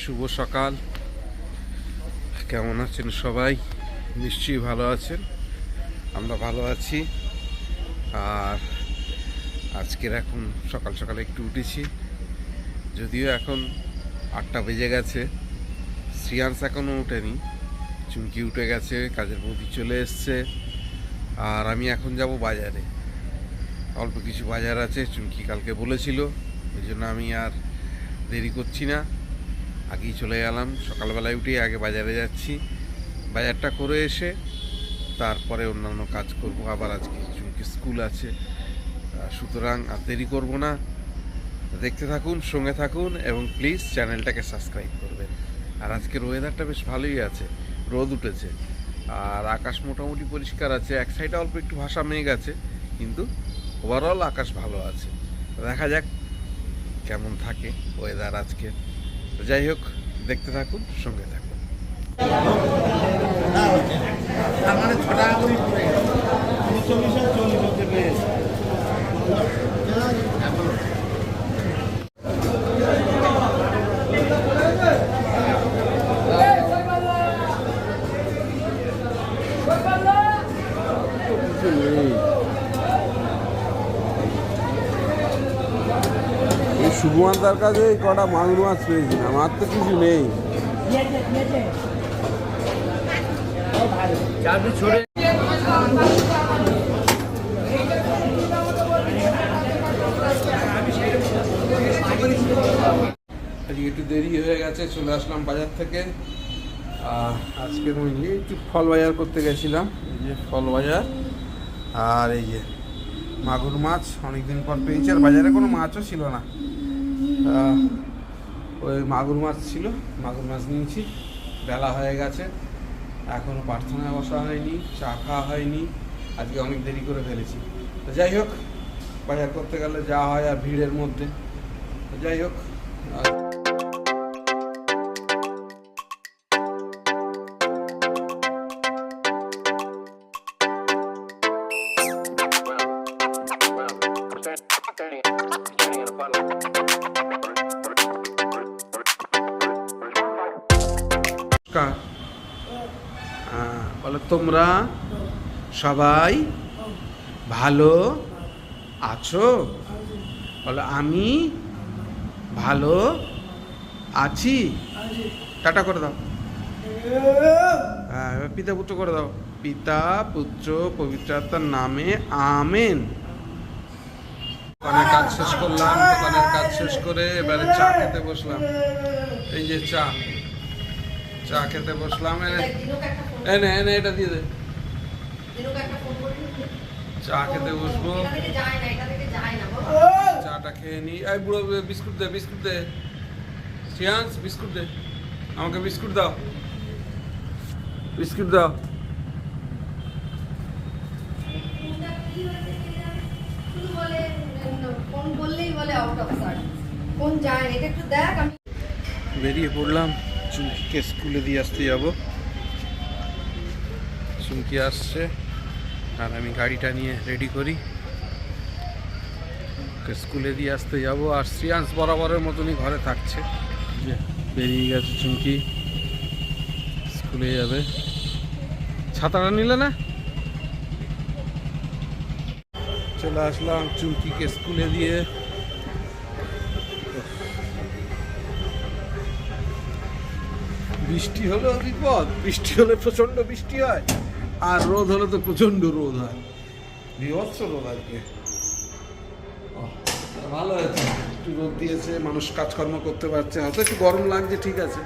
শুভ সকাল। কেমন আছেন সবাই? নিশ্চয়ই ভালো আছেন। আমরা ভালো আছি। আর আজকের এখন সকাল সকাল একটু উঠেছি। যদিও এখন আটটা বেজে গেছে। শ্রিয়াংস এখনও উঠেনি চুমকি উঠে গেছে, কাজের বৌদি চলে এসছে। আর আমি এখন যাব বাজারে। অল্প কিছু বাজার আছে, চুমকি কালকে বলেছিল। ওই জন্য আমি আর দেরি করছি না। আগেই চলে গেলাম। সকালবেলায় উঠে আগে বাজারে যাচ্ছি। বাজারটা করে এসে তারপরে অন্যান্য কাজ করব। আবার আজকে চুমকি স্কুল আছে। সুতরাং আর দেরি করব না। দেখতে থাকুন, সঙ্গে থাকুন এবং প্লিজ চ্যানেলটাকে সাবস্ক্রাইব করবেন। আর আজকের ওয়েদারটা বেশ ভালোই আছে। রোদ উঠেছে। আর আকাশ মোটামুটি পরিষ্কার আছে। এক সাইডে অল্প একটু ভাষা মেঘ আছে, কিন্তু ওভারঅল আকাশ ভালো আছে। দেখা যাক কেমন থাকে ওয়েদার আজকে। তো যাই হোক দেখতে থাকুন সঙ্গে থাকুন। আমার ছ টাকা করে পড়ে গেছে চল্লিশ আর চল্লিশ হচ্ছে পেয়েছে এই শুভমান্তার কাছে এই কটা মাগুর মাছ পেয়েছি আমার তো কিছু নেই। একটু দেরি হয়ে গেছে, চলে আসলাম বাজার থেকে। আজকে মেনলি একটু ফল বাজার করতে গেছিলাম, এই যে ফল বাজার, আর এই যে মাগুর মাছ, অনেকদিন পর পেয়েছি, আর বাজারে কোনো মাছও ছিল না। ওই মাগুর মাছ ছিল, মাগুর মাছ নিয়েছি। বেলা হয়ে গেছে এখনও প্রার্থনায় বসা হয়নি, চা খাওয়া হয়নি, আজকে অনেক দেরি করে ফেলেছি। তো যাই হোক, বাজার করতে গেলে যা হয় আর ভিড়ের মধ্যে। তো যাই হোক তোমরা সবাই ভালো আছো? বলো, আমি ভালো আছি। টাটা করে দাও। হ্যাঁ পিতা পুত্র করে দাও। পিতা পুত্র পবিত্রতার নামে, আমেন। দোকানের কাজ শেষ করলাম, দোকানের কাজ শেষ করে এবারে চা খেতে বসলাম। এই যে চা। চা খেতে বসলাম এনে এনে এটা দিয়ে দে। চা খেতে বসবো। চাটা খেয়ে নি। এই বুড়ো বিস্কুট দে বিস্কুট দে। শ্রিয়াংশ বিস্কুট দে। আমাকে বিস্কুট দাও। বিস্কুট দাও। কোন বললেই বলে আউট অফ সার্ভিস কোন যায় না এটা একটু দেখ আমি বেরিয়ে পড়লাম। চুমকিকে স্কুলে দিয়ে আসতে যাব। চুমকি আসছে, আর আমি গাড়িটা নিয়ে রেডি করি। স্কুলে দিয়ে আসতে যাব, আর শ্রিয়াংশ বরাবরের মতনই ঘরে থাকছে। যে বেরিয়ে গেছে চুমকি, স্কুলে যাবে। ছাতাটা নিলে না? চলে আসলাম চুমকিকে স্কুলে দিয়ে। বৃষ্টি হলেও বিপদ, বৃষ্টি হলে প্রচণ্ড বৃষ্টি হয়, আর রোদ হলে তো প্রচণ্ড রোদ হয়। বিভৎস রোদ আজকে। ভালো আছে একটু রোদ দিয়েছে, মানুষ কাজকর্ম করতে পারছে, হয়তো একটু গরম লাগছে, ঠিক আছে।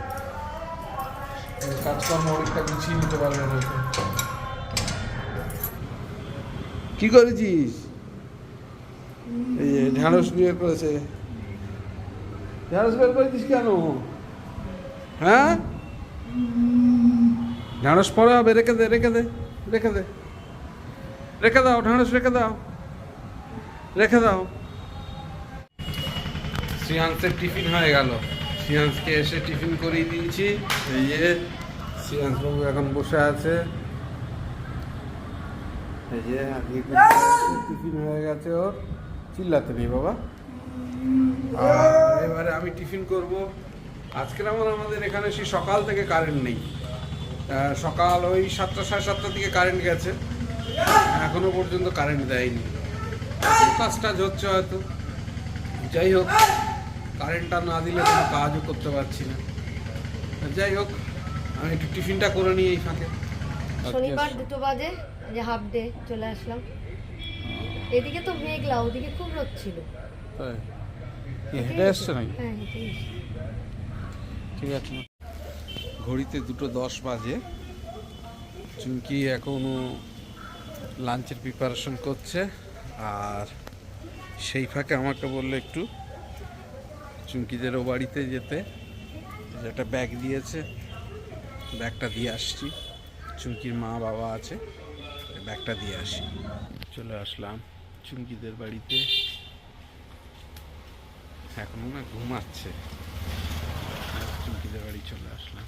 কাজকর্ম অনেকটা গুছিয়ে নিতে পারবে কি করেছিস? এই যে ঢ্যাঁড়স বের করেছে। ঢ্যাঁড়স বের করেছিস কেন? হ্যাঁ? ঢ্যাঁড়স পরে হবে, রেখে দে রেখে দে রেখে দে। রেখে দাও, ঢ্যাঁড়স রেখে দাও। রেখে দাও। শ্রিয়াংসের টিফিন হয়ে গেল। শ্রিয়াংসকে এসে টিফিন করিয়ে দিয়েছি। এই যে শ্রিয়াংস বাবু এখন বসে আছে। এই যে টিফিন হয়ে গেছে ওর। চিল্লাতে নেই বাবা। এবারে আমি টিফিন করব। আজকের আমার আমাদের এখানে সেই সকাল থেকে কারেন্ট নেই। সকাল ওই সাতটা সাড়ে সাতটার দিকে কারেন্ট গেছে। এখনও পর্যন্ত কারেন্ট দেয়নি। কাজ টাজ হচ্ছে হয়তো। যাই হোক কারেন্টটা না দিলে কোনো কাজও করতে পারছি না। যাই হোক আমি একটু টিফিনটা করে নিই এই ফাঁকে। শনিবার দুটো বাজে যে হাফ ডে চলে আসলাম। এদিকে তো মেঘলা ওদিকে খুব রোদ ছিল। হেঁটে এসছে নাকি? হ্যাঁ। ঠিক আছে। ঘড়িতে দুটো দশ বাজে। চুমকি এখনও লাঞ্চের প্রিপারেশন করছে। আর সেই ফাঁকে আমাকে বলল একটু চুমকিদেরও বাড়িতে যেতে। একটা ব্যাগ দিয়েছে ব্যাগটা দিয়ে আসছি। চুমকির মা বাবা আছে ব্যাগটা দিয়ে আসি। চলে আসলাম চুমকিদের বাড়িতে। এখনও না ঘুমাচ্ছে। চুমকিদের বাড়ি চলে আসলাম।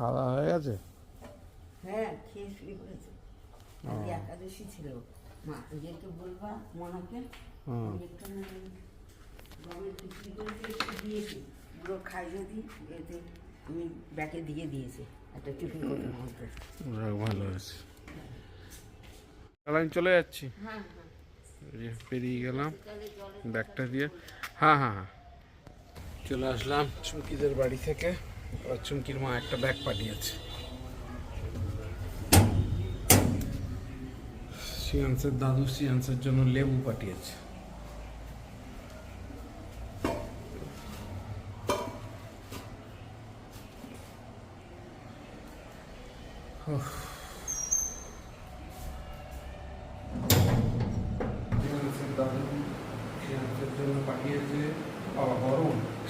খাওয়া দাওয়া হয়ে গেছে? হ্যাঁ খেয়ে শুয়ে পড়েছে। একাদশী ছিল। মা ওদেরকে বলবা মনাকে একটু গমের বিক্রি করে একটু দিয়েছি। ওগুলো খাই যদি এতে আমি ব্যাগে দিয়ে দিয়েছি। একটা টিফিন করে মধ্যে ভালো হয়েছে তাহলে আমি চলে যাচ্ছি? হ্যাঁ পেরিয়ে গেলাম। ব্যাগটা দিয়ে। হ্যাঁ হ্যাঁ হ্যাঁ। চলে আসলাম চুমকিদের বাড়ি থেকে। চুমকির মা একটা ব্যাগ পাঠিয়েছে। সিয়ান্সের দাদু সিয়ান্সের জন্য লেবু পাঠিয়েছে।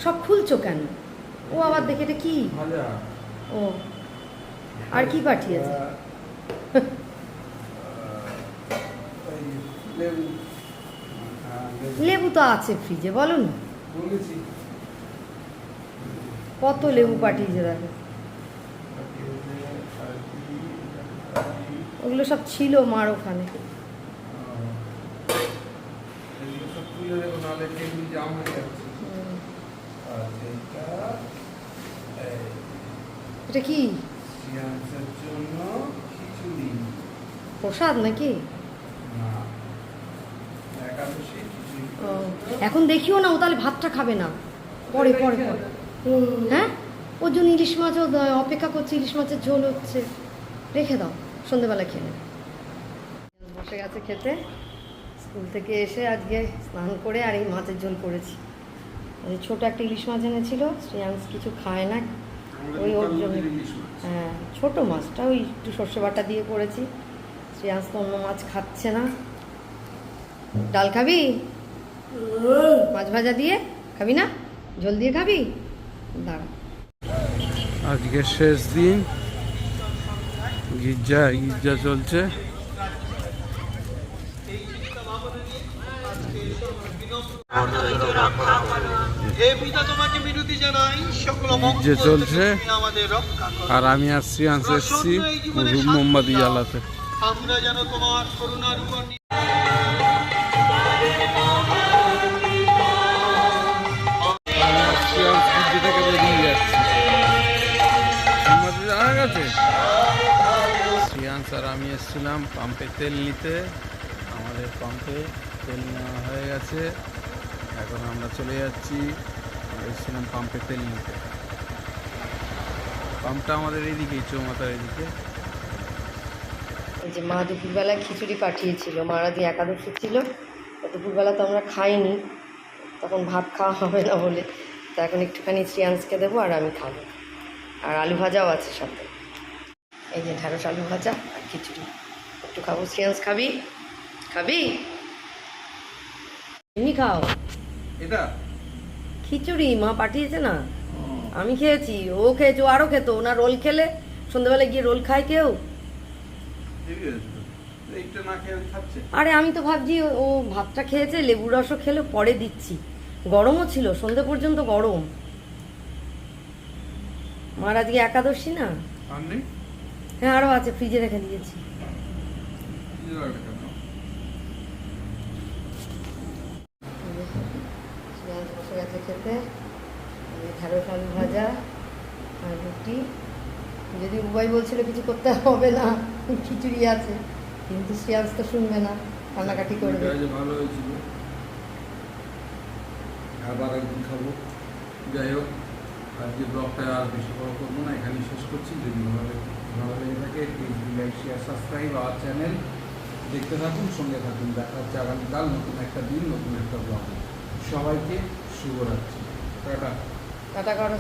সব খুলছো কেন? আবার দেখে এটা কি? ও। আর কি পাঠিয়েছে? লেবু। তো আছে ফ্রিজে বলো না কত লেবু পাঠিয়েছে দেখো। ওগুলো সব ছিল মার ওখানে। জাম হয়ে যাচ্ছে। আর এটা কি? প্রসাদ নাকি? এখন দেখিও না, ও তাহলে ভাতটা খাবে না। পরে পরে হ্যাঁ? ওর জন্য ইলিশ মাছও দ- অপেক্ষা করছে, ইলিশ মাছের ঝোল হচ্ছে। রেখে দাও, সন্ধেবেলা খেয়ে। বসে গেছে খেতে। স্কুল থেকে এসে আজকে স্নান করে আর এই মাছের ঝোল করেছি। ছোট একটা ইলিশ মাছ এনেছিল শ্রেয়াংশ কিছু খায় না। ওই ওর জন্য। হ্যাঁ ছোটো মাছটা ওই একটু সর্ষে বাটা দিয়ে করেছি। শ্রেয়াংশ তো অন্য মাছ খাচ্ছে না। ডাল খাবি? মাছ ভাজা দিয়ে খাবি না? ঝোল দিয়ে খাবি? দাঁড়া। আজকে শেষ দিন। গির্জা গির্জা চলছে। যে চলছে আর আমি আসছি আনতে এসছি রুম মোমবাতি জ্বালাতে আমরা যেন তোমার করুণার উপর আর আমি এসেছিলাম পাম্পে তেল নিতে। আমাদের পাম্পে তেল নেওয়া হয়ে গেছে। এখন আমরা চলে যাচ্ছি এসেছিলাম পাম্পে তেল নিতে। পাম্পটা আমাদের এইদিকেই চৌমাথার এদিকে। যে মা দুপুরবেলা খিচুড়ি পাঠিয়েছিল মারা যে একাদশী ছিল দুপুরবেলা তো আমরা খাইনি, তখন ভাত খাওয়া হবে না বলে। তো এখন একটুখানি শ্রিয়াংশকে দেবো আর আমি খাব। আর আলু ভাজাও আছে সাথে। এই যে ঢ্যাঁড়স আলু ভাজা আর খিচুড়ি। একটু খাব, শ্রিয়াংশ খাবি? খাবি? এমনি খাও। এটা? খিচুড়ি মা পাঠিয়েছে না। আমি খেয়েছি ও খেয়েছে আরও খেত না রোল খেলে সন্ধ্যাবেলা গিয়ে রোল খায় কেউ। আরে আমি তো ভাবছি ও- ভাতটা খেয়েছে লেবু রসও খেলে পরে দিচ্ছি। গরমও ছিল সন্ধে পর্যন্ত গরম। মার আজকে একাদশী না? হ্যাঁ আরও আছে ফ্রিজে রেখে দিয়েছি। খেতে। ঢেঁড়স, আলু ভাজা আর রুটি। যদি উবাই বলছিল কিছু করতে হবে না, খিচুড়ি আছে, কিন্তু শ্রেয়াংশ তো শুনবে না, কান্নাকাটি করবে। ভালো হয়েছিল। আবার একদিন খাব। যাই হোক, আজকে ব্লগটা আর বেশি বড় করব না এখানে শেষ করছি। যদি ভালো ভালো লেগে থাকে please like share subscribe our channel দেখতে থাকুন, সঙ্গে থাকুন, দেখা হচ্ছে আগামীকাল নতুন একটা দিন, নতুন একটা ব্লগ সবাইকে শুভরাত্রি। টাটা। টাটা করো